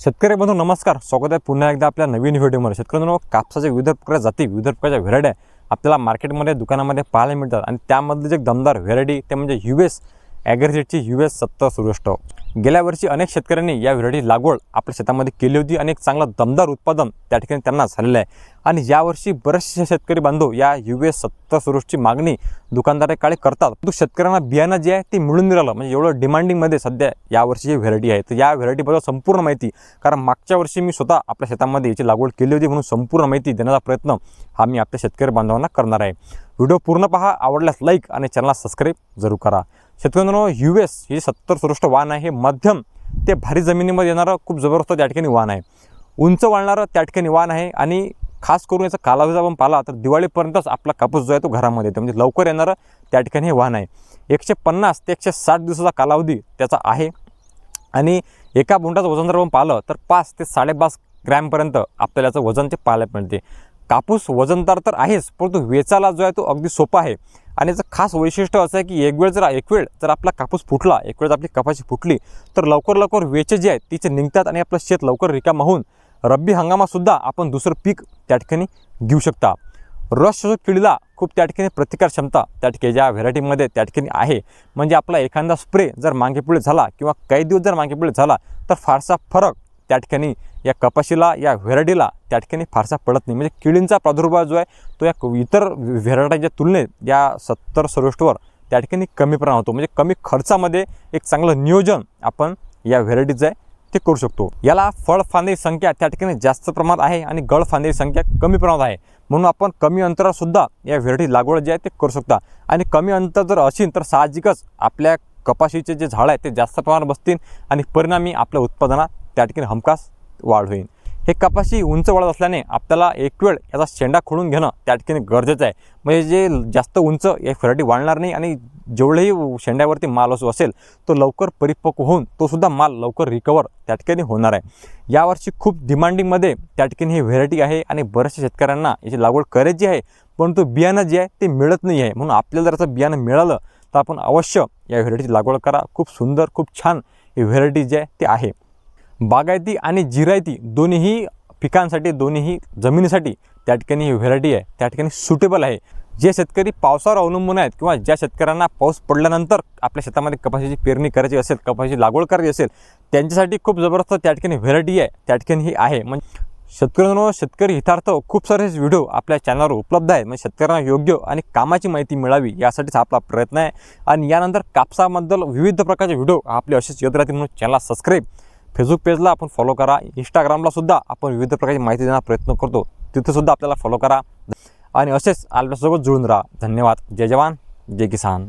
शेतकरी बंधू नमस्कार. स्वागत आहे पुन्हा एकदा आपल्या नवीन व्हिडिओमध्ये. शेतकऱ्यांनो कापसाच्या विविध प्रकारच्या जाती विविध प्रकारच्या व्हेरायटी आपल्याला मार्केटमध्ये दुकानामध्ये पाहायला मिळतात. आणि त्यामधले जे दमदार व्हेरायटी ते म्हणजे यू एस ॲग्रिसेटची यू एस सत्तर सुरेष्ट गेल्या वर्षी अनेक शेतकऱ्यांनी या व्हेरायटी लागवड आपल्या शेतामध्ये केली होती आणि एक चांगलं दमदार उत्पादन त्या ठिकाणी त्यांना झालेलं आहे. आणि यावर्षी बरेचसे शेतकरी बांधव या यू एस सत्तर सुरुष्टची मागणी दुकानदाराकडे करतात. परंतु शेतकऱ्यांना बियाणं जे आहे ते मिळून मिळालं म्हणजे एवढं डिमांडिंगमध्ये सध्या यावर्षी ही व्हेरायटी आहे तर या व्हेरायटीबद्दल संपूर्ण माहिती कारण मागच्या वर्षी मी स्वतः आपल्या शेतामध्ये याची लागवड केली होती म्हणून संपूर्ण माहिती देण्याचा प्रयत्न हा मी आपल्या शेतकरी बांधवांना करणार आहे. व्हिडिओ पूर्ण पहा आवडल्यास लाईक आणि चॅनलला सबस्क्राईब जरूर करा. शेतकऱ्यांनो यू एस हे सत्तर सुरुष्ट वाहन आहे. हे मध्यम ते भारी जमिनीमध्ये येणारं खूप जबरदस्त त्या ठिकाणी वाहन आहे. उंच वाढणारं त्या ठिकाणी वाहन आहे आणि खास करून याचा कालावधी आपण पाहिला तर दिवाळीपर्यंतच आपला कापूस जो आहे तो घरामध्ये येतो. म्हणजे लवकर येणारं त्या ठिकाणी हे वाहन आहे. एकशे पन्नास ते एकशे साठ दिवसाचा कालावधी त्याचा आहे. आणि एका बोंडाचं वजन जर आपण पाहिलं तर पाच ते साडेपाच ग्रॅमपर्यंत आपल्याला याचं वजन ते पाहायला मिळते. कापूस वजनदार तर आहेच परंतु वेचाला जो आहे तो अगदी सोपा आहे. आणि याचं खास वैशिष्ट्य असं आहे की एक वेळ जर एक वेळ जर आपला कापूस फुटला एक वेळ जर आपली कपाशी फुटली तर लवकर लवकर वेचे जे आहेत तिचे निघतात आणि आपलं शेत लवकर रिकामा होऊन रब्बी हंगामातसुद्धा आपण दुसरं पीक त्या ठिकाणी घेऊ शकता. रस शोषक किडीला खूप त्या ठिकाणी प्रतिकार क्षमता त्या ठिकाणी ज्या व्हेरायटीमध्ये त्या ठिकाणी आहे. म्हणजे आपला एखादा स्प्रे जर मागेपुढे झाला किंवा काही दिवस जर मागेपुढे झाला तर फारसा फरक त्या ठिकाणी या कपाशीला या व्हेरायटीला त्या ठिकाणी फारसा पडत नाही. म्हणजे किडींचा प्रादुर्भाव जो आहे तो या क- इतर व्हेरायटीच्या तुलनेत या सत्तर सरोष्टवर त्या ठिकाणी कमी प्रमाण होतो. म्हणजे कमी खर्चामध्ये एक चांगलं नियोजन आपण या व्हेरायटीचं आहे ते करू शकतो. याला फळ फांदी संख्या त्या ठिकाणी जास्त प्रमाणात आहे आणि गळ फांदी संख्या कमी प्रमाणात आहे. म्हणून आपण कमी अंतरातसुद्धा या व्हेरायटी लागवड जे आहे ते करू शकता. आणि कमी अंतर जर असेल तर साहजिकच आपल्या कपाशीचे जे झाड आहेत ते जास्त प्रमाणात बसतील आणि परिणामी आपल्या उत्पादनात त्या ठिकाणी हमखास वाढ होईल. हे कपाशी उंच वाढत असल्याने आपल्याला एक वेळ याचा शेंडा खोडून घेणं त्या ठिकाणी गरजेचं आहे. म्हणजे जे जास्त उंच या व्हरायटी वाढणार नाही आणि जेवढेही शेंड्यावरती माल असो असेल तो लवकर परिपक्व होऊन तो सुद्धा माल लवकर रिकवर त्या ठिकाणी होणार आहे. यावर्षी खूप डिमांडिंगमध्ये त्या ठिकाणी ही व्हेरायटी आहे आणि बऱ्याचशा शेतकऱ्यांना याची लागवड करायची आहे परंतु बियाणं जे आहे ते मिळत नाही आहे. म्हणून आपल्याला जर असं बियाणं मिळालं तर आपण अवश्य या व्हेरायटीची लागवड करा. खूप सुंदर खूप छान ही व्हेरायटी जी आहे ते आहे. बागायती आणि जिरायती दोन्हीही पिकांसाठी दोन्हीही जमिनीसाठी त्या ठिकाणी ही व्हेरायटी आहे त्या ठिकाणी सुटेबल आहे. जे शेतकरी पावसावर अवलंबून आहेत किंवा ज्या शेतकऱ्यांना पाऊस पडल्यानंतर आपल्या शेतामध्ये कपाशीची पेरणी करायची असेल कपाशीची लागवड करायची असेल त्यांच्यासाठी खूप जबरदस्त त्या ठिकाणी व्हेरायटी आहे त्या ठिकाणी ही आहे. म्हणजे शेतकऱ्यांनो शेतकरी हितार्थ खूप सारे व्हिडिओ आपल्या चॅनलवर उपलब्ध आहेत. म्हणजे शेतकऱ्यांना योग्य आणि कामाची माहिती मिळावी यासाठीच आपला प्रयत्न आहे. आणि यानंतर कापसाबद्दल विविध प्रकारचे व्हिडिओ आपले असेच येत राहतील म्हणून चॅनलला सबस्क्राईब फेसबुक पेजला आपण फॉलो करा. इंस्टाग्रामला सुद्धा आपण विविध प्रकारची माहिती देण्याचा प्रयत्न करतो. तिथेसुद्धा आपल्याला फॉलो करा. आणि असेच आपल्यासोबत जुळून राहा. धन्यवाद. जय जवान. जय किसान.